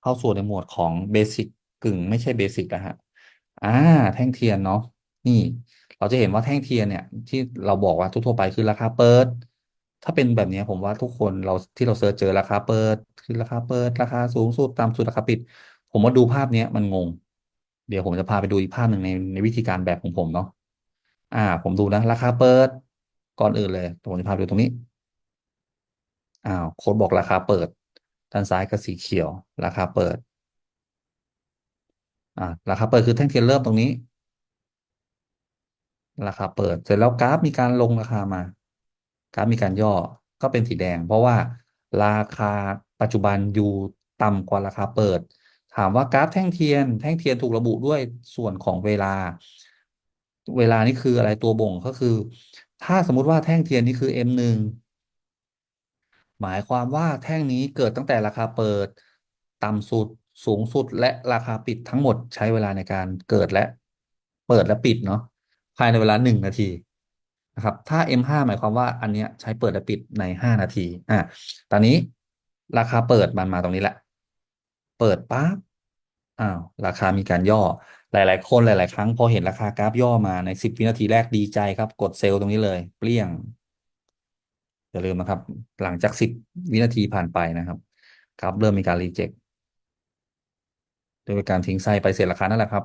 เข้าสู่ในหมวดของเบสิกกึ่งไม่ใช่เบสิกนะฮะอ่า แท่งเทียนเนาะนี่เราจะเห็นว่าแท่งเทียนเนี่ย ที่เราบอกว่าทั่วไปคือราคาเปิด ถ้าเป็นแบบนี้ผมว่าทุกคนเราที่เราเซิร์ชเจอราคาเปิดคือราคาเปิด ราคาสูงสุดตามสุดราคาปิด ผมว่าดูภาพเนี้ยมันงง เดี๋ยวผมจะพาไปดูอีกภาพหนึ่งในในวิธีการแบบของผมเนาะอ่า ผมดูนะราคาเปิด ก่อนอื่นเลยผมจะพาไปดูตรงนี้อ้าวโค้ดบอกราคาเปิด ด้านซ้ายก็สีเขียว ราคาเปิดอ่าราคาเปิดคือแท่งเทียนเริ่มตรงนี้ ราคาเปิด เสร็จแล้วกราฟมีการลงราคามา กราฟมีการย่อก็เป็นสีแดง เพราะว่าราคาปัจจุบันอยู่ต่ำกว่าราคาเปิด ถามว่ากราฟแท่งเทียน แท่งเทียนถูกระบุด้วยส่วนของเวลา เวลานี่คืออะไรตัวบ่งก็คือ ถ้าสมมุติว่าแท่งเทียนนี่คือ M1 หมายความว่าแท่งนี้เกิดตั้งแต่ราคาเปิด ต่ำสุดสูงสุดและราคาปิดทั้งหมดใช้เวลาในการเกิดและ เปิดและปิดเนาะภายในเวลาหนึ่งนาทีนะครับ ถ้า M5 หมายความว่าอันเนี้ยใช้เปิดและปิดในห้านาทีอะตอนนี้ราคาเปิดมันมาตรงนี้แหละ เปิดปั๊บอ้าวราคามีการย่อ หลาย ๆ คนหลาย ๆ ครั้งพอเห็นราคากราฟย่อมาในสิบวินาทีแรกดีใจครับ กดเซลล์ตรงนี้เลย เปลี่ยง อย่าลืมนะครับ หลังจากสิบวินาทีผ่านไปนะครับกราฟเริ่มมีการรีเจ็คโดยการทิ้งไส้ไปเสร็จราคานั่นแหละครับ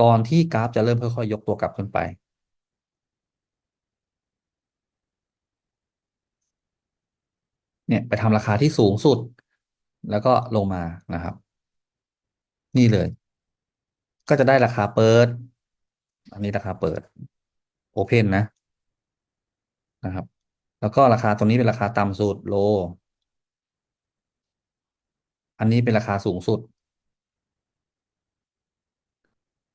ก่อนที่กราฟจะเริ่มค่อยๆยกตัวกลับขึ้นไปเนี่ยไปทำราคาที่สูงสุด แล้วก็ลงมานะครับ นี่เลย ก็จะได้ราคาเปิด อันนี้ราคาเปิดโอเพนนะนะครับ แล้วก็ราคาตรงนี้เป็นราคาต่ำสุดโล อันนี้เป็นราคาสูงสุด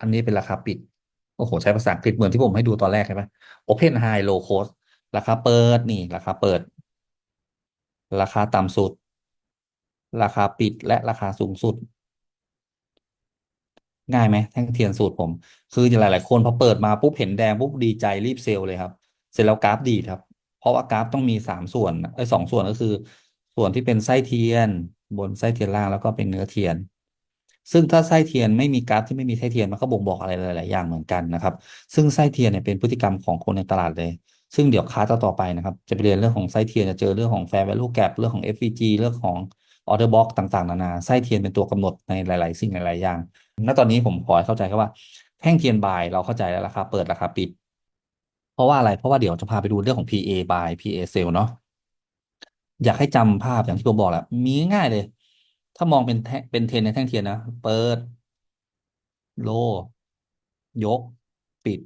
อันนี้เป็นราคาปิด โอ้โห ใช้ภาษาอังกฤษเหมือนที่ผมให้ดูตอนแรกใช่ไหม Open High Low Cost ราคาเปิดนี่ ราคาเปิด ราคาต่ำสุด ราคาปิดและราคาสูงสุด ง่ายไหมแท่งเทียนสูตรผม คือหลาย ๆ คนพอเปิดมาปุ๊บเห็นแดงปุ๊บดีใจรีบเซลล์เลยครับ เสร็จแล้วกราฟดีครับ เพราะว่ากราฟต้องมีสามส่วนไอ้สองส่วนก็คือ ส่วนที่เป็นไส้เทียน บนไส้เทียนล่างแล้วก็เป็นเนื้อเทียน ซึ่งถ้าไส้เทียนไม่มีกราฟที่ไม่มีไส้เทียนมันก็บ่งบอกอะไรหลาย ๆ อย่างเหมือนกันนะครับ ซึ่งไส้เทียนเนี่ยเป็นพฤติกรรมของคนในตลาดเลย ซึ่งเดี๋ยวคลาสต่อไปนะครับ จะไปเรียนเรื่องของไส้เทียนจะเจอเรื่องของ fair value gap เรื่องของ FVG เรื่องของ order box ต่าง ๆ นานาไส้เทียนเป็นตัวกำหนดในหลาย ๆ สิ่งหลาย ๆ อย่าง ณ ตอนนี้ผมขอให้เข้าใจแค่ว่าแท่งเทียนบายเราเข้าใจแล้วราคาเปิดราคาปิด ราะว่าอะไรเพราะว่าเดี๋ยวจะพาไปดูเรื่องของ PA by PA sell เนาะอยากให้จำภาพอย่างที่ผมบอกแหละมีง่ายเลย ถ้ามองเป็นแท่งเป็นเทรนในแท่งเทียนนะ เปิด โล ยก ปิด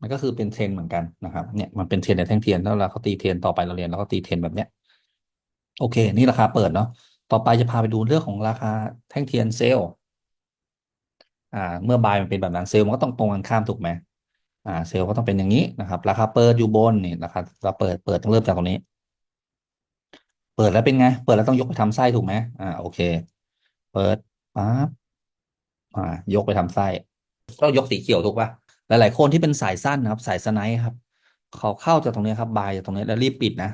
มันก็คือเป็นเทรนเหมือนกันนะครับเนี่ยมันเป็นเทรนในแท่งเทียนแล้วเราเขาตีเทรนต่อไปเราเรียนแล้วก็ตีเทรนแบบเนี้ย โอเค นี่ราคาเปิดเนาะต่อไปจะพาไปดูเรื่องของราคาแท่งเทียนเซลล์อ่า เมื่อบายมันเป็นแบบนั้นเซลล์มันก็ต้องตรงกันข้ามถูกไหม อ่าเซลล์ก็ต้องเป็นอย่างนี้นะครับ ราคาเปิดอยู่บนนี่ราคาเราเปิดเปิดต้องเริ่มจากตรงนี้ เปิดแล้วเป็นไง เปิดแล้วต้องยกไปทำไส้ถูกไหมอ่าโอเค เปิดปั๊บอ่ายกไปทำไส้ต้องยกสีเขียวถูกป่ะหลายๆคนที่เป็นสายสั้นนะครับ สายสไนป์ครับ เขาเข้าจากตรงนี้ครับ บายจากตรงนี้แล้วรีบปิดนะ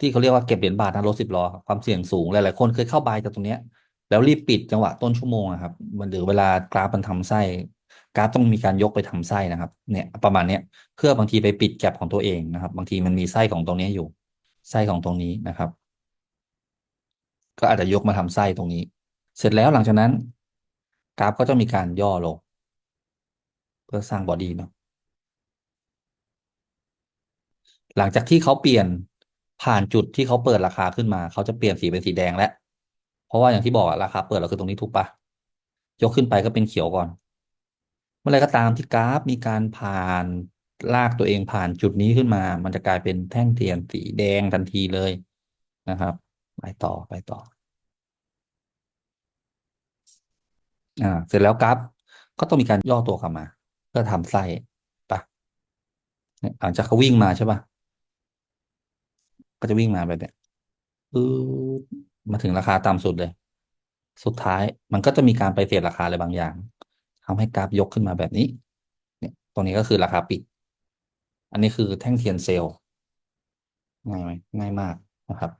ที่เขาเรียกว่าเก็บเหรียญบาทนะรถสิบล้อความเสี่ยงสูงหลายๆคนเคยเข้าบายจากตรงเนี้ย แล้วรีบปิดจังหวะต้นชั่วโมงครับมันหรือเวลากราฟมันทำไส้ กราฟต้องมีการยกไปทำไส้นะครับ เนี่ย ประมาณเนี้ยเพื่อบางทีไปปิดแก็บของตัวเองนะครับ บางทีมันมีไส้ของตรงนี้อยู่ ไส้ของตรงนี้นะครับ ก็อาจจะยกมาทำไส้ตรงนี้ เสร็จแล้วหลังจากนั้น กราฟก็จะมีการย่อลง เพื่อสร้างบอดี้เนาะหลังจากที่เขาเปลี่ยนผ่านจุดที่เขาเปิดราคาขึ้นมาเขาจะเปลี่ยนสีเป็นสีแดงแล้วเพราะว่าอย่างที่บอกราคาเปิดเราคือตรงนี้ถูกปะยกขึ้นไปก็เป็นเขียวก่อน เมื่อไรก็ตามที่กราฟมีการผ่านลากตัวเองผ่านจุดนี้ขึ้นมา มันจะกลายเป็นแท่งเทียนสีแดงทันทีเลยนะครับ ไปต่อไปต่อ อ่า เสร็จแล้วกราฟก็ต้องมีการย่อตัวกลับมา เพื่อทำไส้ปะเนี่ยหลังจากเขาวิ่งมาใช่ปะก็จะวิ่งมาแบบเนี้ยมาถึงราคาต่ำสุดเลย สุดท้ายมันก็จะมีการไปเทรดราคาอะไรบางอย่าง ทำให้กราฟยกขึ้นมาแบบนี้ เนี่ยตรงนี้ก็คือราคาปิด อันนี้คือแท่งเทียนเซลล์ง่ายไหมง่ายมากนะครับ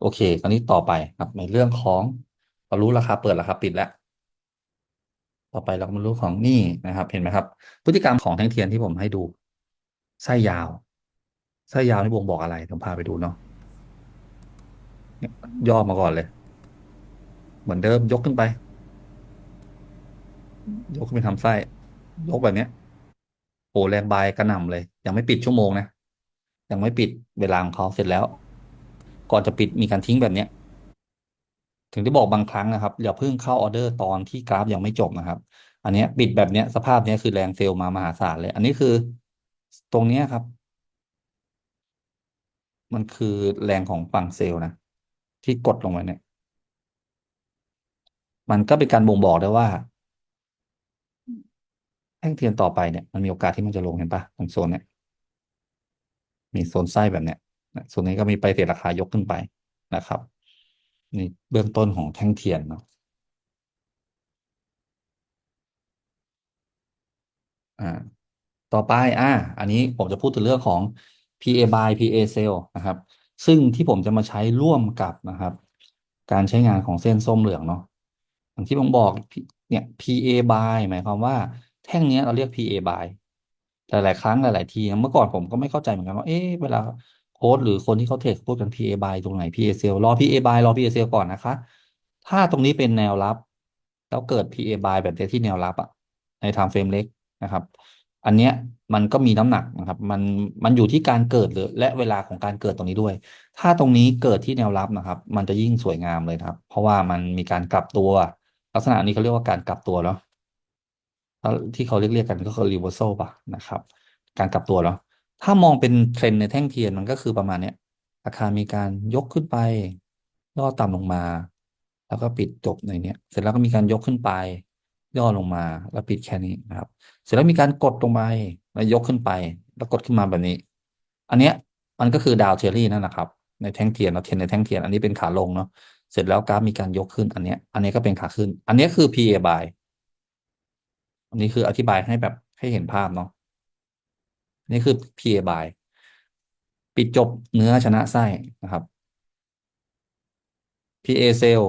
โอเคคราวนี้ต่อไปครับในเรื่องของเรารู้ราคาเปิดราคาปิดแล้ว ต่อไปเราก็มารู้ของนี่นะครับ เห็นไหมครับ พฤติกรรมของแท่งเทียนที่ผมให้ดูไส้ยาวไส้ยาวนี่บ่งบอกอะไรผมพาไปดูเนาะเนี่ยย่อมาก่อนเลย เหมือนเดิมยกขึ้นไป ยกขึ้นไปทำไส้ ยกแบบเนี้ยโอ้แรงบายกระหน่ำเลย ยังไม่ปิดชั่วโมงนะยังไม่ปิดเวลาของเขาเสร็จแล้ว ก่อนจะปิดมีการทิ้งแบบเนี้ย ถึงได้บอกบางครั้งนะครับอย่าเพิ่งเข้าออเดอร์ตอนที่กราฟยังไม่จบนะครับ อันนี้ปิดแบบเนี้ย สภาพเนี้ยคือแรงเซลล์มามหาศาลเลย อันนี้คือตรงเนี้ยครับ มันคือแรงของฝั่งเซลล์นะที่กดลงไปเนี่ย มันก็เป็นการบ่งบอกได้ว่า ท่งเทียนต่อไปเนี่ยมันมีโอกาสที่มันจะลงเห็นปะตรงโซนเนี่ยมีโซนไส้แบบเนี้ยโซนนี้ก็มีไปเทรดราคายกขึ้นไปนะครับนี่เบื้องต้นของแท่งเทียนเนาะอ่า ต่อไปอ่า อันนี้ผมจะพูดถึงเรื่องของ PA buy PA sell นะครับ ซึ่งที่ผมจะมาใช้ร่วมกับนะครับ การใช้งานของเส้นส้มเหลืองเนาะอย่างที่ผมบอกเนี่ย PA buy หมายความว่า แท่งเนี้ยเราเรียก PA buy หลาย ๆ ครั้งหลาย ๆ ที เมื่อก่อนผมก็ไม่เข้าใจเหมือนกันว่า เอ๊ะเวลาโค้ดหรือคนที่เขาเทรดพูดกัน PA buy ตรงไหน PA sell รอ PA buy รอ PA sell ก่อนนะคะ ถ้าตรงนี้เป็นแนวรับ แล้วเกิด PA buy แบบเนี้ยที่แนวรับอะใน time frame เล็กนะครับ อันเนี้ยมันก็มีน้ำหนักนะครับ มันมันอยู่ที่การเกิดหรือและเวลาของการเกิดตรงนี้ด้วย ถ้าตรงนี้เกิดที่แนวรับนะครับ มันจะยิ่งสวยงามเลยครับ เพราะว่ามันมีการกลับตัว ลักษณะนี้เขาเรียกว่าการกลับตัวเนาะแล้ว ที่เขาเรียกเรียกกันก็คือ reversal ป่ะนะครับ การกลับตัวเนาะถ้ามองเป็นเทรนในแท่งเทียนมันก็คือประมาณเนี้ยราคามีการยกขึ้นไปย่อต่ำลงมา แล้วก็ปิดจบในเนี้ยเสร็จแล้วก็มีการยกขึ้นไป ย่อลงมาแล้วปิดแค่นี้นะครับ เสร็จแล้วมีการกดลงไปแล้วยกขึ้นไป แล้วกดขึ้นมาแบบนี้ อันเนี้ยมันก็คือดาวเทอรี่นั่นแหละครับ ในแท่งเทียนเราเทรนในแท่งเทียน อันนี้เป็นขาลงเนาะเสร็จแล้วกราฟมีการยกขึ้นอันเนี้ย อันนี้ก็เป็นขาขึ้น อันนี้คือ PA buy อันนี้คืออธิบายให้แบบให้เห็นภาพเนาะนี่คือ PA by ปิดจบเนื้อชนะไส้นะครับ PA sell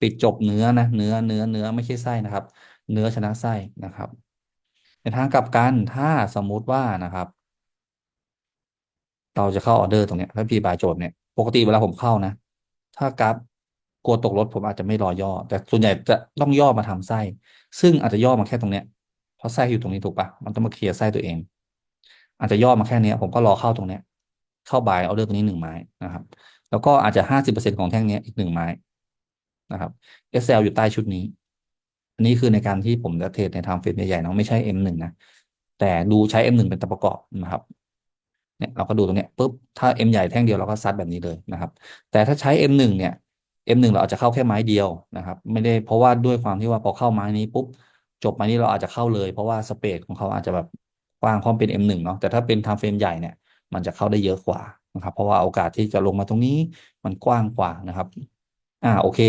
ปิดจบเนื้อนะเนื้อเนื้อเนื้อไม่ใช่ไส้นะครับ เนื้อชนะไส้นะครับ ในทางกลับกันถ้าสมมุติว่านะครับ เราจะเข้าออเดอร์ตรงเนี้ยถ้า P buy จบเนี่ยปกติเวลาผมเข้านะ ถ้ากราฟกลัวตกรถผมอาจจะไม่รอย่อ แต่ส่วนใหญ่จะต้องย่อมาทำไส้ ซึ่งอาจจะย่อมาแค่ตรงเนี้ย เพราะไส้อยู่ตรงนี้ถูกปะมันต้องมาเคลียร์ไส้ตัวเอง อาจจะย่อมาแค่นี้ผมก็รอเข้าตรงเนี้ย เข้าบายออเดอร์ตรงนี้หนึ่งไม้นะครับ แล้วก็อาจจะห้าสิบเปอร์เซ็นของแท่งนี้อีกหนึ่งไม้นะครับ SL อยู่ใต้ชุดนี้ อันนี้คือในการที่ผมจะเทรดในทม์เฟรมใหญ่ๆเนาะไม่ใช่ M1 นะแต่ดูใช้ M1 เป็นตัวประกอบนะครับเนี่ยเราก็ดูตรงเนี้ยปุ๊บถ้า M ใหญ่แท่งเดียวเราก็ซัดแบบนี้เลยนะครับ แต่ถ้าใช้ M1 เนี่ย M1 เราอาจจะเข้าแค่ไม้เดียวนะครับ ไม่ได้เพราะว่าด้วยความที่ว่าพอเข้าไม้นี้ปุ๊บ จบม้นี้เราอาจจะเข้าเลย เพราะว่าสเปซของเขาอาจจะแบบกว้างเพราะเป็น M1 เนาะแต่ถ้าเป็นไทม์เฟรมใหญ่เนี่ยมันจะเข้าได้เยอะกว่านะครับเพราะว่าโอกาสที่จะลงมาตรงนี้มันกว้างกว่านะครับอ่าโอเค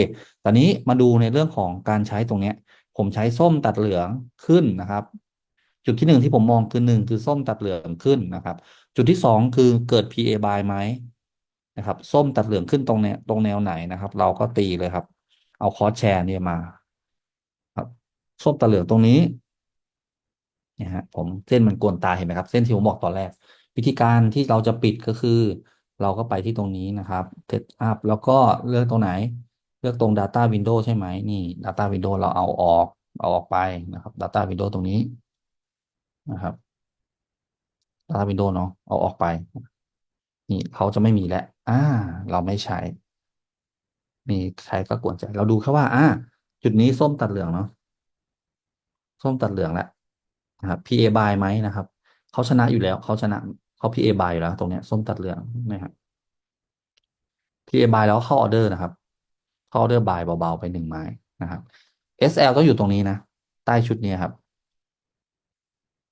ตอนนี้มาดูในเรื่องของการใช้ตรงเนี้ย ผมใช้ส้มตัดเหลืองขึ้นนะครับ จุดที่หนึ่งที่ผมมองคือหนึ่งคือส้มตัดเหลืองขึ้นนะครับ จุดที่สองคือเกิด PA buy ไหมนะครับ ส้มตัดเหลืองขึ้นตรงเนี้ยตรงแนวไหนนะครับ เราก็ตีเลยครับ เอาคอร์สแชร์เนี่ยมา ส้มตัดเหลืองตรงนี้เนี่ยฮะผมเส้นมันกวนตาเห็นไหมครับ เส้นที่ผมบอกตอนแรก วิธีการที่เราจะปิดก็คือ เราก็ไปที่ตรงนี้นะครับเซตอัพแล้วก็เลือกตรงไหน เลือกตรง Data Window ใช่ไหมนี่ Data Window เราเอาออกเอาออกไปนะครับ Data Window ตรงนี้นะครับ Data Window เนาะเอาออกไป นี่เขาจะไม่มีแล้วอ่า เราไม่ใช้ มีใช้ก็กวนใจ เราดูแค่ว่า อ่า จุดนี้ส้มตัดเหลืองเนาะ ส้มตัดเหลืองแล้วนะครับ PA buy ไหมนะครับเขาชนะอยู่แล้วเขาชนะเขา PA buy อยู่แล้ว ตรงเนี้ย ส้มตัดเหลืองนะครับ PA buy แล้วเข้าออเดอร์นะครับเข้าออเดอร์บายเบาๆไปหนึ่งไม้นะครับ SL ต้องอยู่ตรงนี้นะใต้ชุดนี้ครับ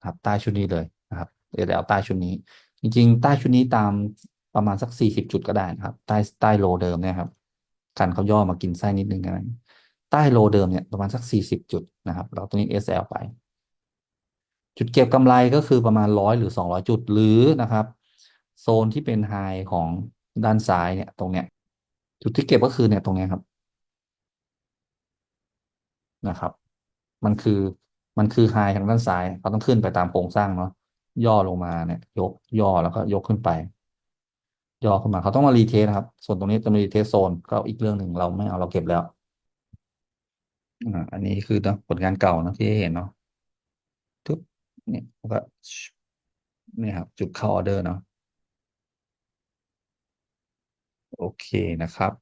ครับ ใต้ชุดนี้เลยนะครับ SL ใต้ชุดนี้ จริง ๆ ใต้ชุดนี้ตามประมาณสักสี่สิบจุดก็ได้นะครับ ใต้ใต้โลเดิมเนี่ยครับกันเขาย่อมากินไส้นิดนึงกัน ใต้โลเดิมเนี่ยประมาณสักสี่สิบจุดนะครับ เราตรงนี้ SL ไป จุดเก็บกำไรก็คือประมาณร้อยหรือสองร้อยจุดหรือนะครับ โซนที่เป็นไฮของด้านซ้ายเนี่ยตรงเนี้ย จุดที่เก็บก็คือเนี่ยตรงเนี้ยครับนะครับ มันคือมันคือไฮทางด้านซ้ายเขาต้องขึ้นไปตามโครงสร้างเนาะย่อลงมาเนี่ย ยกย่อแล้วก็ยกขึ้นไป ย่อขึ้นมาเขาต้องมารีเทสนะครับ ส่วนตรงนี้จะมีรีเทสโซนก็อีกเรื่องหนึ่งเราไม่เอาเราเก็บแล้ว อ่าอันนี้คือผลงานเก่านะที่เห็นเนาะทุบเนี่ยแล้วก็เนี่ยครับจุดเข้าออเดอร์เนาะโอเคนะครับ